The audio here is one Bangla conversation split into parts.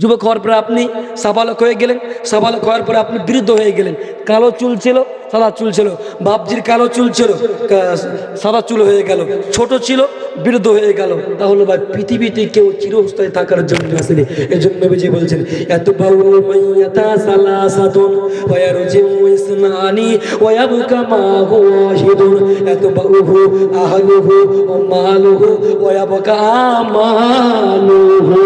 যুবক হওয়ার পরে আপনি সাবালক হয়ে গেলেন, সাবালক হওয়ার পরে আপনি বৃদ্ধ হয়ে গেলেন। কালো চুল ছিল, সাদা চুল ছিল। বাপজির কালো চুল ছিল সাদা চুল হয়ে গেল। ছোট ছিল, বৃদ্ধ হয়ে গেল। তাহলে ভাই, পৃথিবীতে কেউ চিরস্থায়ী থাকার জন্য আসেনি। এই জন্য নবীজি বলছেন, এত বাউহু আহলুহু ওয়া মালুহু ওয়াবকা আমালুহু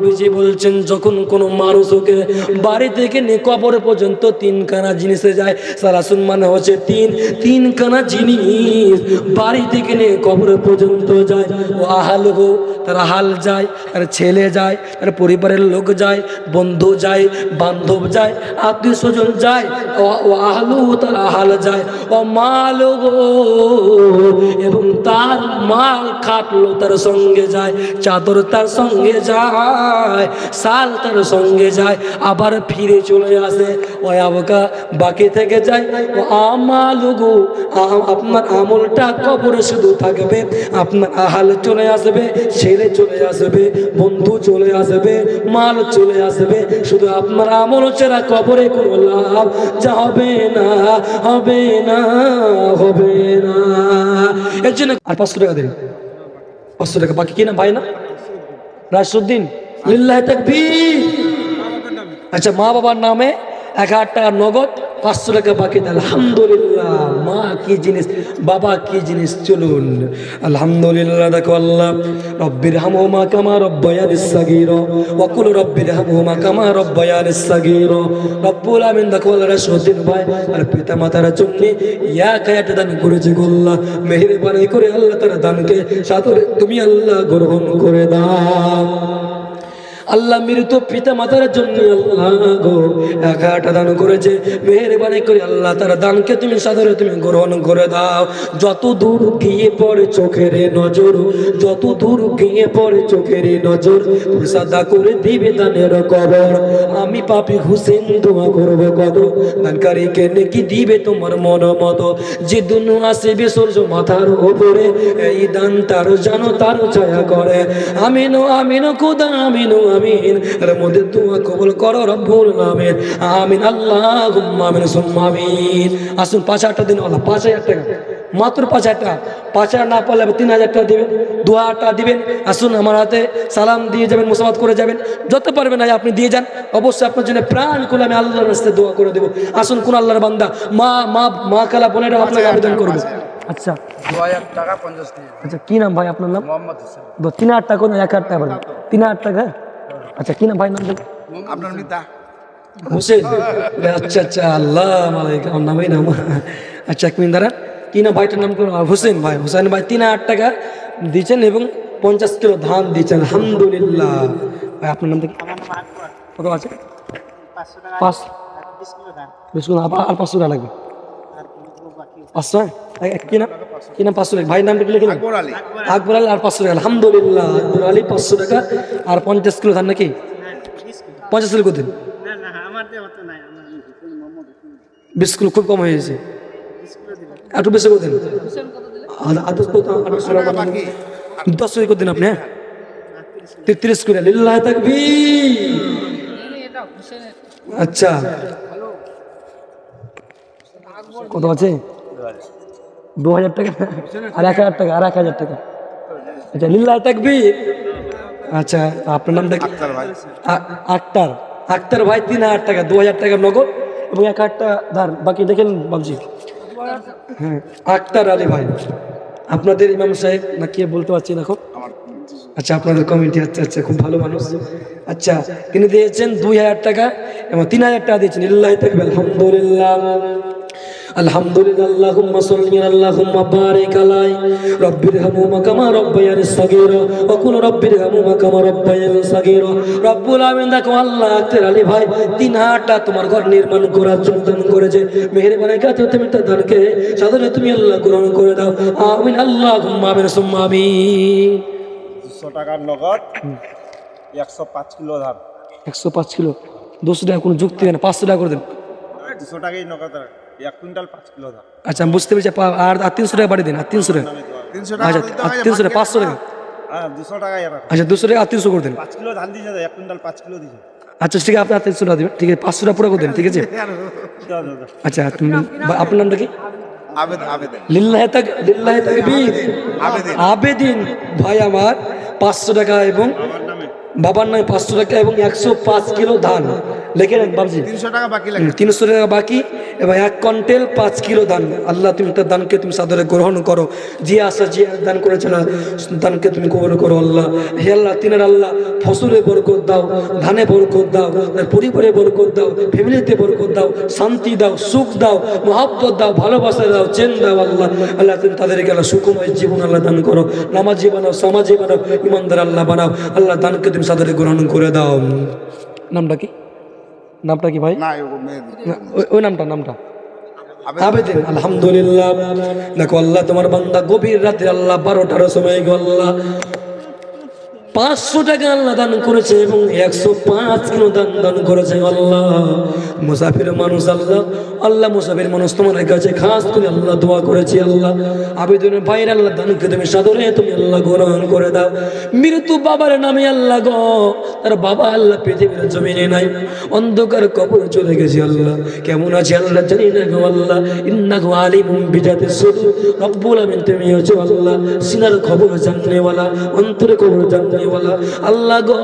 নবীজি বলছেন, যখন কোনো মানুষকে বাড়ি থেকে কবর পর্যন্ত তিনখানা জিনিসে যায় সারাসুন মানে হচ্ছে তিন, তিনখানা জিনিস বাড়ি থেকে নিয়ে কবর পর্যন্ত যায়। ও আহাল হো তার হাল যায়, তার ছেলে যায়, তার পরিবারের লোক যায়, বন্ধু যায়, বান্ধব যায়, আত্মীয় স্বজন যায়, ও- আহলু তার আহাল যায়। ও মাল গো তার মাল খাটলো তার সঙ্গে যায়, চাদর তার সঙ্গে যায় সাল তার সঙ্গে যায়, আবার ফিরে চলে আসে। ওই আবকা বাকি থেকে যায়। ও আমালুগু আপনার আমলটা কবরে শুধু থাকবে, আপনার আহাল চলে আসবে, ছেলে চলে আসবে, বন্ধু চলে আসবে, মাল চলে আসবে। শুধু আপনার আমল ছাড়া কবরে কোনো লাভ, যা হবে না হবে না হবে না। এর জন্য আর পাঁচশো টাকা দিন। পাঁচশো টাকা। বাকি কি ভাই না? রাশিউদ্দিন লিল্লাহ তাকবীর। আচ্ছা মা বাবার নামে এক হাজার টাকা নগদ, পাঁচশো টাকা বাকি। আলহামদুলিল্লাহ, মা কি জিনিস, বাবা কি জিনিস, চলুন। আলহামদুলিল্লাহ, দেখো আল্লাহ, রব্বির হামহুমা কামা রব্বায়ান সাগীর, ওয়াকুল রব্বির হামহুমা কামা রব্বায়ান সাগীর। রব্বুল আমিন, দেখো আল্লাহ রাশিউদ্দিন ভাই, আর পিতা মাতার জন্য এক টাকা দান করেছে গো আল্লাহ। মেহেরবানি করে আল্লাহ তার দানকে সাদরে তুমি আল্লাহ গ্রহণ করে দাও। আল্লাহ মৃত পিতা মাতার জন্য আল্লাহ দান করেছে। মেহরবানি করে আল্লাহ তার দানকে তুমি সাদরে তুমি গ্রহণ করে দাও। যত দূর গিয়ে পড়ে চোখের নজর, যত দূর গিয়ে পড়ে চোখের নজর সাদা করে দিবে দানের কবর। আমি পাপি হুসেন দোয়া করব কত? দানকারীকে নেকি দিবে তোমার মন মতো? যে দুনু আসিবে সূর্য মাথার উপরে, এই দান তার জানো তার ছায়া করে। আমিনো আমিনো, খুদা, আমিনো আমিন। এর মধ্যে দোয়া কবুল করো রব্বুল আমিন। আমিন আল্লাহ আমিন সুম্মা আমিন। আসুন পাঁচ হাজার দিন আল্লাহ পাঁচ হাজার টাকা। মাত্র পাঁচ হাজার টাকা পাঁচ হাজার না পারলে তিন হাজার টাকা দিবেন দু হাজার টাকা দিবেন। আসুন আমার হাতে সালাম দিয়ে যাবেন মুসাফাত করে যাবেন। যত পারবেন না আপনি দিয়ে যান। অবশ্যই আপনার জন্য প্রাণ খুলে আমি আল্লাহর রাস্তায় দোয়া করে দেবো। আসুন কোন আল্লাহর বান্দা মা মা মা কালা বোনেরা আপনাকে আবেদন করব। আচ্ছা। টাকা আচ্ছা কি নাম ভাই আপনার নাম? মোহাম্মদ হোসেন। তিন হাজার টাকা এক হাজার টাকা তিন হাজার টাকা? আচ্ছা কি নাম ভাই নাম? আপনার মিতা হোসেন আচ্ছা আচ্ছা আল্লাহ আমার নামই নাম। আচ্ছা এক মিনিট দাঁড়া কি নাম? ভাইটার নাম করুন হোসেন ভাই। হোসেন ভাই তিন হাজার টাকা দিয়েছেন এবং পঞ্চাশ কিলো ধান দিয়েছেন। আলহামদুলিল্লাহ। ভাই আপনার নাম থেকে কত আছে? পাঁচ বিস্কুট আবার আর পাঁচশো টাকা লাগবে। পাঁচশো কি নাম? কি নাম পাঁচশো টাকা ভাই নামটা কি লিখে আকবর আলী। আকবর আলী আর পাঁচশো টাকা আলহামদুলিল্লাহ আকবর আলী পাঁচশো টাকা আর পঞ্চাশ কিলো ধান নাকি? পঞ্চাশ কিলো দিন না না আমার দেওয়া তো নাই আমার মোহাম্মদ হোসেন বিশ কিলো খুব কম হয়ে গেছে। একটু বেশি করে দিন। আর- আর দশ কত? আর দশ টাকা বাকি। দিন আপনি হ্যাঁ? তেত্রিশ করে লিল্লাহ তাকবীর। আচ্ছা। কত আছে দু হাজার টাকা? আর এক হাজার টাকা আর এক হাজার টাকা। আচ্ছা লিল্লাহ তাকবীর। আচ্ছা আপনার নামটা কি? আ- আক্তার। আক্তার ভাই তিন হাজার টাকা দু হাজার টাকা নগদ এবং এক হাজার টাকা ধার। বাকি দেখেন বাবজি। হ্যাঁ আক্তার আলী ভাই। আপনাদের ইমাম সাহেব না কে বলতে পারছি না খুব আচ্ছা আপনাদের কমিটি আচ্ছা আচ্ছা খুব ভালো মানুষ। আচ্ছা তিনি দিয়েছেন দুই হাজার টাকা এবং তিন হাজার টাকা দিয়েছেন। ইল্লাহ থাকবে আলহামদুলিল্লাহ। আলহামদুলিল্লাহ আল্লাহুম্মা সাল্লি আল্লাহুম্মা বারিক আলাই। রব্বির হামহুমা কামা রব্বায়ানি সাগীরা ওয়া কুল রব্বির হামহুমা কামা রব্বায়ানি সাগীরা। রব্বুল আমিন দেখো আল্লাহ আক্তার আলী ভাই তিন তোমার ঘর নির্মাণ করার জন্য দান করেছে। মেহেরবানি কাছে তুমি তার দানকে সাধারণ তুমি আল্লাহ গ্রহণ করে দাও। আমিন আল্লাহুম্মা আমিন সুম্মা আমিন। দুশো টাকার নগদ একশো পাঁচ কিলো ধান। একশো পাঁচ কিলো। দুশো টাকা কোনো যুক্তি না পাঁচশো টাকা করে দেন। দুশো টাকাই নগদ এক কুইন্টাল পাঁচ কিলো ধান। আচ্ছা আমি বুঝতে পেরেছি। আর আর তিনশো টাকা বাড়িয়ে দিন আর তিনশো টাকা। তিনশো আচ্ছা আর তিনশো টাকা পাঁচশো টাকা। হ্যাঁ দুশো রাখো আচ্ছা দুশো টাকা আত্মীয়শো করে দেন। পাঁচ কিলো ধান দিয়েছে এক কুইন্টাল পাঁচ কিলো দিয়েছে। আচ্ছা ঠিক আছে আপনি আত্মীয়শো টাকা দেবেন। ঠিক আছে পাঁচশো টাকা পুরো করে দেন ঠিক আছে। আচ্ছা তুমি আপনার নামটা কি? আবেদ আবেদন। ভাই আমার পাঁচশো টাকা এবং বাবার নামে পাঁচশো টাকা এবং একশো পাঁচ কিলো ধান। লিখে নেন বাবজি তিনশো টাকা বাকি তিনশো টাকা বাকি। এবং এক কন্টেল পাঁচ কিলো দান আল্লাহ, তুমি তার দানকে তুমি সাদরে গ্রহণ করো। যে আশা যে দান করেছে না দানকে তুমি কবর করো আল্লাহ। হে আল্লাহ, তিনের আল্লাহ, ফসলে বরকত দাও, ধানে বরকত দাও, তার পরিবারে বরকত দাও, ফ্যামিলিতে বরকত দাও, শান্তি দাও, সুখ দাও, মহাব্বত দাও, ভালোবাসা দাও, চেন দাও আল্লাহ। আল্লাহ, তুমি তাদেরকে আল্লাহ সুখময় জীবন আল্লাহ দান করো। নামাজি বানাও, সমাজে বানাও, ইমানদার আল্লাহ বানাও। আল্লাহ দানকে তুমি সাদরে গ্রহণ করে দাও। নামটা কি? নামটা কি ভাই? ও ওই- নামটা নামটা। আলহামদুলিল্লাহ। দেখো আল্লাহ তোমার বান্দা গভীর রাতে আল্লাহ বারোটার সময় গো আল্লাহ। পাঁচশো টাকা আল্লাহ দান করেছে এবং একশো পাঁচ কিলো দান দান করেছে আল্লাহ। মুসাফির মানুষ আল্লাহ আল্লাহ মুসাফির মানুষ তোমার কাছে খাস করে আল্লাহ দোয়া করেছি আল্লাহ। আবেদনের ভাইয়ের আল্লাহ দানকে তুমি সাদরে, তুমি আল্লাহ গ্রহণ করে দাও। মৃত্যু বাবার নামে আল্লাহ গো, তার বাবা আল্লাহ পৃথিবীর জমিনে নাই, অন্ধকার কবর চলে গেছে আল্লাহ। কেমন আছে আল্লাহ জানি না গো আল্লাহ। ইন্না গো আলিমুম বিজাতে শুধু রব্বুল আমিন, তুমি হচ্ছে আল্লাহ। সিনার খবর জাননেওয়ালা, অন্তরে খবর জাননেওয়ালা আল্লাহ গো,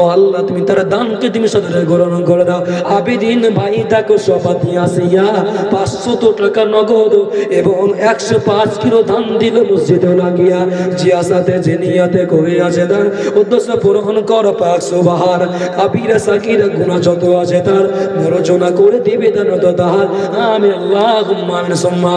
ও আল্লাহ, তুমি তার দানকে তুমি সদরে গ্রহণ করে দাও। আবিদিন ভাই তাকে সপাতি আসিয়া পাঁচশত টাকা নগদ এবং একশো পাঁচ কিলো ধান দিল মসজিদে লাগিয়া। যে আসাতে যে নিয়াতে করে আছে দান উদ্দেশ্য পূরণ কর, পাক সুবাহার আবিরা, সাকিরা গুণা যত আছে তার মরজনা করে দিবে দান তো তাহার। আমি আল্লাহ আমিন, সুম্মা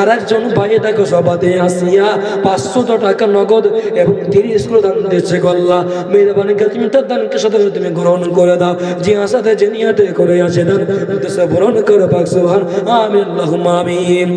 আর একজন ভাই তাকে সবাতে আসিয়া পাঁচশত টাকা নগদ এবং তিরিশ কিলো দান দিচ্ছে গল্লা মেহরবানি তুমি তার দানকে সাথে তুমি গ্রহণ করে দাও। যে আসাতে যে নিয়াতে করে আছে দান উদ্দেশ্য পূরণ করো, পাক সুবহান আমিন, আল্লাহুম্মা আমিন।